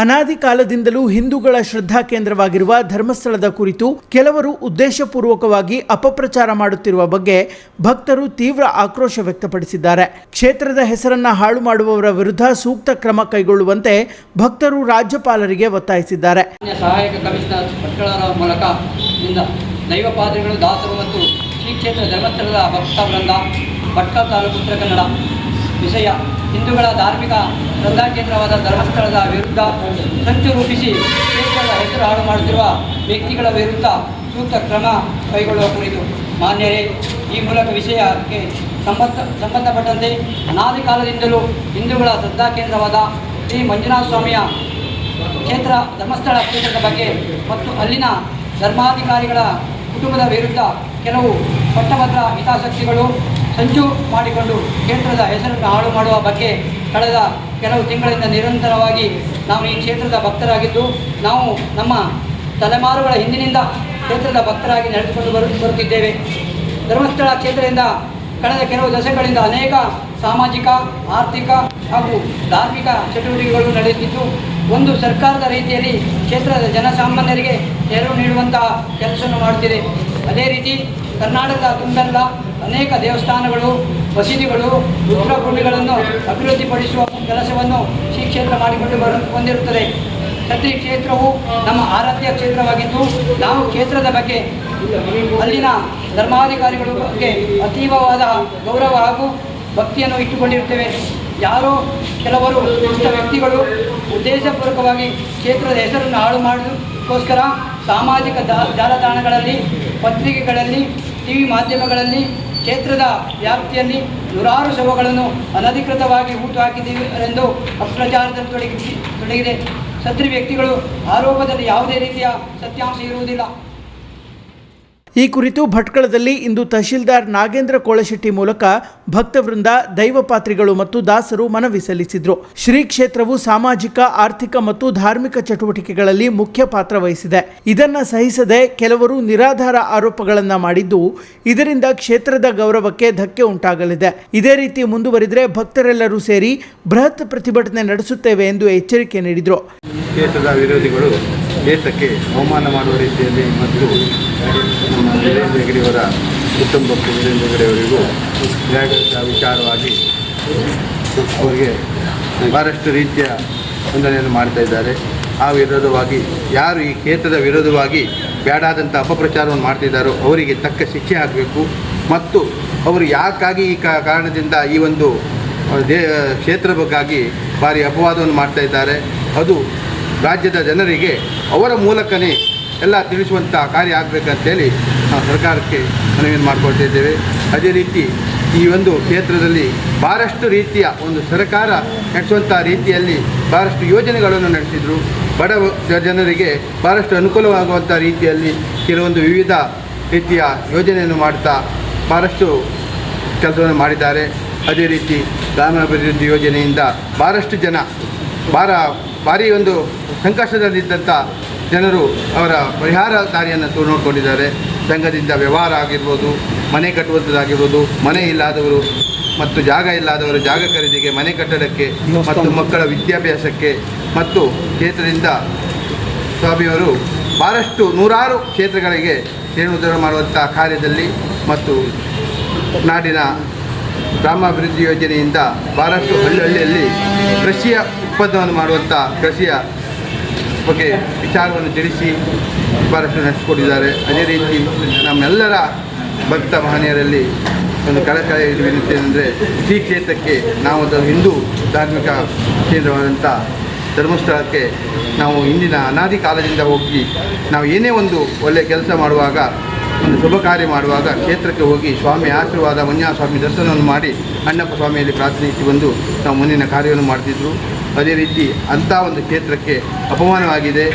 ಅನಾದಿ ಕಾಲದಿಂದಲೂ ಹಿಂದೂಗಳ ಶ್ರದ್ಧಾ ಕೇಂದ್ರವಾಗಿರುವ ಧರ್ಮಸ್ಥಳದ ಕುರಿತು ಕೆಲವರು ಉದ್ದೇಶಪೂರ್ವಕವಾಗಿ ಅಪಪ್ರಚಾರ ಮಾಡುತ್ತಿರುವ ಬಗ್ಗೆ ಭಕ್ತರು ತೀವ್ರ ಆಕ್ರೋಶ ವ್ಯಕ್ತಪಡಿಸಿದ್ದಾರೆ. ಕ್ಷೇತ್ರದ ಹೆಸರನ್ನ ಹಾಳು ಮಾಡುವವರ ವಿರುದ್ಧ ಸೂಕ್ತ ಕ್ರಮ ಕೈಗೊಳ್ಳುವಂತೆ ಭಕ್ತರು ರಾಜ್ಯಪಾಲರಿಗೆ ಒತ್ತಾಯಿಸಿದ್ದಾರೆ. ಶ್ರೀ ಕ್ಷೇತ್ರ ಧರ್ಮಸ್ಥಳದ ಭಕ್ತ ವೃಂದ ಕನ್ನಡ ವಿಷಯ ಹಿಂದೂಗಳ ಧಾರ್ಮಿಕ ಶ್ರದ್ಧಾ ಕೇಂದ್ರವಾದ ಧರ್ಮಸ್ಥಳದ ವಿರುದ್ಧ ಸಂಚು ರೂಪಿಸಿ ಕ್ಷೇತ್ರದ ಹೆಸರು ಹಾಳು ಮಾಡುತ್ತಿರುವ ವ್ಯಕ್ತಿಗಳ ವಿರುದ್ಧ ಸೂಕ್ತ ಕ್ರಮ ಕೈಗೊಳ್ಳುವ ಕುರಿತು ಮಾನ್ಯರೇ, ಈ ಮೂಲಕ ವಿಷಯಕ್ಕೆ ಸಂಬಂಧ ಸಂಬಂಧಪಟ್ಟಂತೆ ಅನಾದಿ ಕಾಲದಿಂದಲೂ ಹಿಂದೂಗಳ ಶ್ರದ್ಧಾ ಕೇಂದ್ರವಾದ ಶ್ರೀ ಮಂಜುನಾಥ ಸ್ವಾಮಿಯ ಕ್ಷೇತ್ರ, ಧರ್ಮಸ್ಥಳ ಕ್ಷೇತ್ರದ ಬಗ್ಗೆ ಮತ್ತು ಅಲ್ಲಿನ ಧರ್ಮಾಧಿಕಾರಿಗಳ ಕುಟುಂಬದ ವಿರುದ್ಧ ಕೆಲವು ಪಟ್ಟಭದ್ರ ಹಿತಾಸಕ್ತಿಗಳು ಸಂಚು ಮಾಡಿಕೊಂಡು ಕ್ಷೇತ್ರದ ಹೆಸರನ್ನು ಹಾಳು ಮಾಡುವ ಬಗ್ಗೆ ಕಳೆದ ಕೆಲವು ತಿಂಗಳಿಂದ ನಿರಂತರವಾಗಿ ನಾವು ಈ ಕ್ಷೇತ್ರದ ಭಕ್ತರಾಗಿದ್ದು, ನಾವು ನಮ್ಮ ತಲೆಮಾರುಗಳ ಹಿಂದಿನಿಂದ ಕ್ಷೇತ್ರದ ಭಕ್ತರಾಗಿ ನಡೆದುಕೊಂಡು ಬರು, ಬರುತ್ತಿದ್ದೇವೆ. ಧರ್ಮಸ್ಥಳ ಕ್ಷೇತ್ರದಿಂದ ಕಳೆದ ಕೆಲವು ದಶಕಗಳಿಂದ ಅನೇಕ ಸಾಮಾಜಿಕ, ಆರ್ಥಿಕ ಹಾಗೂ ಧಾರ್ಮಿಕ ಚಟುವಟಿಕೆಗಳು ನಡೆಯುತ್ತಿದ್ದು, ಒಂದು ಸರ್ಕಾರದ ರೀತಿಯಲ್ಲಿ ಕ್ಷೇತ್ರದ ಜನಸಾಮಾನ್ಯರಿಗೆ ನೆರವು ನೀಡುವಂತಹ ಕೆಲಸವನ್ನು ಮಾಡುತ್ತಿದೆ. ಅದೇ ರೀತಿ ಕರ್ನಾಟಕದ ತುಂಬೆಲ್ಲ ಅನೇಕ ದೇವಸ್ಥಾನಗಳು, ಮಸೀದಿಗಳು, ರುದ್ರಭೂಮಿಗಳನ್ನು ಅಭಿವೃದ್ಧಿಪಡಿಸುವ ಕೆಲಸವನ್ನು ಶ್ರೀ ಕ್ಷೇತ್ರ ಮಾಡಿಕೊಂಡು ಬರು ಹೊಂದಿರುತ್ತದೆ ಛತ್ರಿ ಕ್ಷೇತ್ರವು ನಮ್ಮ ಆರಾಧ್ಯ ಕ್ಷೇತ್ರವಾಗಿದ್ದು, ನಾವು ಕ್ಷೇತ್ರದ ಬಗ್ಗೆ ಅಲ್ಲಿನ ಧರ್ಮಾಧಿಕಾರಿಗಳ ಬಗ್ಗೆ ಅತೀವವಾದ ಗೌರವ ಹಾಗೂ ಭಕ್ತಿಯನ್ನು ಇಟ್ಟುಕೊಂಡಿರುತ್ತೇವೆ. ಯಾರೋ ಕೆಲವರು ದುಷ್ಟ ವ್ಯಕ್ತಿಗಳು ಉದ್ದೇಶಪೂರ್ವಕವಾಗಿ ಕ್ಷೇತ್ರದ ಹೆಸರನ್ನು ಹಾಳು ಮಾಡೋದಕ್ಕೋಸ್ಕರ ಸಾಮಾಜಿಕ ಜಾಲತಾಣಗಳಲ್ಲಿ ಪತ್ರಿಕೆಗಳಲ್ಲಿ ಟಿ ವಿ ಮಾಧ್ಯಮಗಳಲ್ಲಿ, ಕ್ಷೇತ್ರದ ವ್ಯಾಪ್ತಿಯಲ್ಲಿ ನೂರಾರು ಶವಗಳನ್ನು ಅನಧಿಕೃತವಾಗಿ ಹೂತು ಹಾಕಿದ್ದೀವಿ ಎಂದು ಅಪ್ರಚಾರದಲ್ಲಿ ತೊಡಗಿ ತೊಡಗಿದೆ. ಸತ್ರಿ ವ್ಯಕ್ತಿಗಳು ಆರೋಪದಲ್ಲಿ ಯಾವುದೇ ರೀತಿಯ ಸತ್ಯಾಂಶ ಇರುವುದಿಲ್ಲ. ಈ ಕುರಿತು ಭಟ್ಕಳದಲ್ಲಿ ಇಂದು ತಹಶೀಲ್ದಾರ್ ನಾಗೇಂದ್ರ ಕೋಳಶೆಟ್ಟಿ ಮೂಲಕ ಭಕ್ತವೃಂದ ದೈವಪಾತ್ರಿಗಳು ಮತ್ತು ದಾಸರು ಮನವಿ ಸಲ್ಲಿಸಿದರು. ಶ್ರೀ ಕ್ಷೇತ್ರವು ಸಾಮಾಜಿಕ, ಆರ್ಥಿಕ ಮತ್ತು ಧಾರ್ಮಿಕ ಚಟುವಟಿಕೆಗಳಲ್ಲಿ ಮುಖ್ಯ ಪಾತ್ರ ವಹಿಸಿದೆ. ಇದನ್ನ ಸಹಿಸದೆ ಕೆಲವರು ನಿರಾಧಾರ ಆರೋಪಗಳನ್ನು ಮಾಡಿದ್ದು ಇದರಿಂದ ಕ್ಷೇತ್ರದ ಗೌರವಕ್ಕೆ ಧಕ್ಕೆ ಉಂಟಾಗಲಿದೆ. ಇದೇ ರೀತಿ ಮುಂದುವರಿದರೆ ಭಕ್ತರೆಲ್ಲರೂ ಸೇರಿ ಬೃಹತ್ ಪ್ರತಿಭಟನೆ ನಡೆಸುತ್ತೇವೆ ಎಂದು ಎಚ್ಚರಿಕೆ ನೀಡಿದರು. ಕ್ಷೇತ್ರಕ್ಕೆ ಅವಮಾನ ಮಾಡುವ ರೀತಿಯಲ್ಲಿ ಮತ್ತು ನಮ್ಮ ವೀರೇಂದ್ರ ಹೆಗಡೆಯವರ ಕುಟುಂಬಕ್ಕೆ ವೀರೇಂದ್ರ ಹೆಗಡೆಯವರಿಗೂ ಜಾಗೃತ ವಿಚಾರವಾಗಿ ಅವರಿಗೆ ಬಹಳಷ್ಟು ರೀತಿಯ ವಂದನೆಯನ್ನು ಮಾಡ್ತಾ ಇದ್ದಾರೆ. ಆ ವಿರೋಧವಾಗಿ ಯಾರು ಈ ಕ್ಷೇತ್ರದ ವಿರೋಧವಾಗಿ ಬೇಡಾದಂಥ ಅಪಪ್ರಚಾರವನ್ನು ಮಾಡ್ತಿದ್ದಾರೋ ಅವರಿಗೆ ತಕ್ಕ ಶಿಕ್ಷೆ ಆಗಬೇಕು ಮತ್ತು ಅವರು ಯಾಕಾಗಿ ಈ ಕಾರಣದಿಂದ ಈ ಒಂದು ದೇ ಕ್ಷೇತ್ರ ಬಗ್ಗಾಗಿ ಭಾರಿ ಅಪವಾದವನ್ನು ಮಾಡ್ತಾ ಇದ್ದಾರೆ. ಅದು ರಾಜ್ಯದ ಜನರಿಗೆ ಅವರ ಮೂಲಕನೇ ಎಲ್ಲ ತಿಳಿಸುವಂಥ ಕಾರ್ಯ ಆಗಬೇಕಂತೇಳಿ ನಾವು ಸರ್ಕಾರಕ್ಕೆ ಮನವಿಯನ್ನು ಮಾಡಿಕೊಳ್ತಿದ್ದೇವೆ ಅದೇ ರೀತಿ ಈ ಒಂದು ಕ್ಷೇತ್ರದಲ್ಲಿ ಭಾಳಷ್ಟು ರೀತಿಯ ಒಂದು ಸರ್ಕಾರ ನಡೆಸುವಂಥ ರೀತಿಯಲ್ಲಿ ಭಾಳಷ್ಟು ಯೋಜನೆಗಳನ್ನು ನಡೆಸಿದರು. ಬಡ ಜನರಿಗೆ ಭಾಳಷ್ಟು ಅನುಕೂಲವಾಗುವಂಥ ರೀತಿಯಲ್ಲಿ ಕೆಲವೊಂದು ವಿವಿಧ ರೀತಿಯ ಯೋಜನೆಯನ್ನು ಮಾಡ್ತಾ ಭಾಳಷ್ಟು ಕೆಲಸವನ್ನು ಮಾಡಿದ್ದಾರೆ. ಅದೇ ರೀತಿ ಗ್ರಾಮೀಣಾಭಿವೃದ್ಧಿ ಯೋಜನೆಯಿಂದ ಭಾಳಷ್ಟು ಜನ ಭಾರ ಭಾರಿ ಒಂದು ಸಂಕಷ್ಟದಲ್ಲಿದ್ದಂಥ ಜನರು ಅವರ ಪರಿಹಾರ ದಾರಿಯನ್ನು ತು- ನೋಡಿಕೊಂಡಿದ್ದಾರೆ. ಸಂಘದಿಂದ ವ್ಯವಹಾರ ಆಗಿರ್ಬೋದು ಮನೆ ಕಟ್ಟುವಂಥದ್ದಾಗಿರ್ಬೋದು ಮನೆ ಇಲ್ಲದವರು ಮತ್ತು ಜಾಗ ಇಲ್ಲದವರು ಜಾಗ ಖರೀದಿಗೆ ಮನೆ ಕಟ್ಟಡಕ್ಕೆ ಮತ್ತು ಮಕ್ಕಳ ವಿದ್ಯಾಭ್ಯಾಸಕ್ಕೆ ಮತ್ತು ಕ್ಷೇತ್ರದಿಂದ ಸ್ವಾಮಿಯವರು ಭಾಳಷ್ಟು ನೂರಾರು ಕ್ಷೇತ್ರಗಳಿಗೆ ಜೀರ್ಣೋದ್ಧಾರ ಮಾಡುವಂಥ ಕಾರ್ಯದಲ್ಲಿ ಮತ್ತು ನಾಡಿನ ಗ್ರಾಮಾಭಿವೃದ್ಧಿ ಯೋಜನೆಯಿಂದ ಭಾಳಷ್ಟು ಹಳ್ಳಿಹಳ್ಳಿಯಲ್ಲಿ ಕೃಷಿಯ ಉತ್ಪನ್ನವನ್ನು ಮಾಡುವಂಥ ಕೃಷಿಯ ಬಗ್ಗೆ ವಿಚಾರವನ್ನು ತಿಳಿಸಿ ಭಾಳಷ್ಟು ನಡೆಸಿಕೊಟ್ಟಿದ್ದಾರೆ. ಅದೇ ರೀತಿ ನಮ್ಮೆಲ್ಲರ ಭಕ್ತ ಮಹನೀಯರಲ್ಲಿ ಒಂದು ಕಳಕಳ ವಿನಂತಿ ಈ ಕ್ಷೇತ್ರಕ್ಕೆ ನಾವು ಹಿಂದೂ ಧಾರ್ಮಿಕ ಕೇಂದ್ರವಾದಂಥ ಧರ್ಮಸ್ಥಳಕ್ಕೆ ನಾವು ಇಂದಿನ ಅನಾದಿ ಕಾಲದಿಂದ ಹೋಗಿ ನಾವು ಏನೇ ಒಂದು ಒಳ್ಳೆಯ ಕೆಲಸ ಮಾಡುವಾಗ ಒಂದು ಶುಭ ಕಾರ್ಯ ಮಾಡುವಾಗ ಕ್ಷೇತ್ರಕ್ಕೆ ಹೋಗಿ ಸ್ವಾಮಿ ಆಶೀರ್ವಾದ ಮಂಜುನಾಥ ಸ್ವಾಮಿ ದರ್ಶನವನ್ನು ಮಾಡಿ ಅಣ್ಣಪ್ಪ ಸ್ವಾಮಿಯಲ್ಲಿ ಪ್ರಾರ್ಥನಿಸಿ ಬಂದು ನಾವು ಮುಂದಿನ ಕಾರ್ಯವನ್ನು ಮಾಡ್ತಿದ್ರು. ಅದೇ ರೀತಿ ಅಂಥ ಒಂದು ಕ್ಷೇತ್ರಕ್ಕೆ ಅಪಮಾನವಾಗಿದೆ.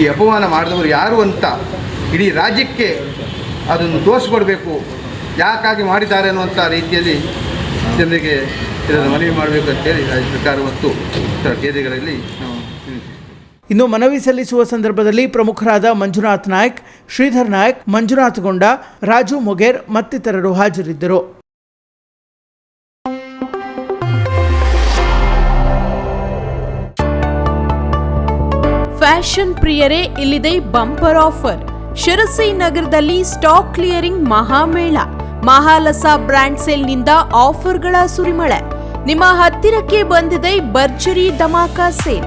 ಈ ಅಪಮಾನ ಮಾಡಿದವರು ಯಾರು ಅಂತ ಇಡೀ ರಾಜ್ಯಕ್ಕೆ ಅದನ್ನು ತೋರಿಸ್ಕೊಡ್ಬೇಕು. ಯಾಕಾಗಿ ಮಾಡಿದ್ದಾರೆ ಅನ್ನುವಂಥ ರೀತಿಯಲ್ಲಿ ಜನರಿಗೆ ಇದನ್ನು ಮನವಿ ಮಾಡಬೇಕು ಅಂತೇಳಿ ರಾಜ್ಯ ಸರ್ಕಾರ ಮತ್ತು ಕೇಂದ್ರಗಳಲ್ಲಿ ನಾವು ಇನ್ನು ಮನವಿ ಸಲ್ಲಿಸುವ ಸಂದರ್ಭದಲ್ಲಿ ಪ್ರಮುಖರಾದ ಮಂಜುನಾಥ್ ನಾಯ್ಕ್ ಶ್ರೀಧರ್ ನಾಯಕ್, ಮಂಜುನಾಥ್ ಗೊಂಡ, ರಾಜು ಮೊಗೇರ್ ಮತ್ತಿತರರು ಹಾಜರಿದ್ದರು. ಫ್ಯಾಷನ್ ಪ್ರಿಯರೇ, ಇಲ್ಲಿದೆ ಬಂಪರ್ ಆಫರ್. ಶಿರಸಿ ನಗರದಲ್ಲಿ ಸ್ಟಾಕ್ ಕ್ಲಿಯರಿಂಗ್ ಮಹಾಮೇಳ. ಮಹಾಲಸ ಬ್ರ್ಯಾಂಡ್ ಸೇಲ್ನಿಂದ ಆಫರ್ಗಳ ಸುರಿಮಳೆ. ನಿಮ್ಮ ಹತ್ತಿರಕ್ಕೆ ಬಂದಿದೆ ಭರ್ಜರಿ ಧಮಾಕಾ ಸೇಲ್.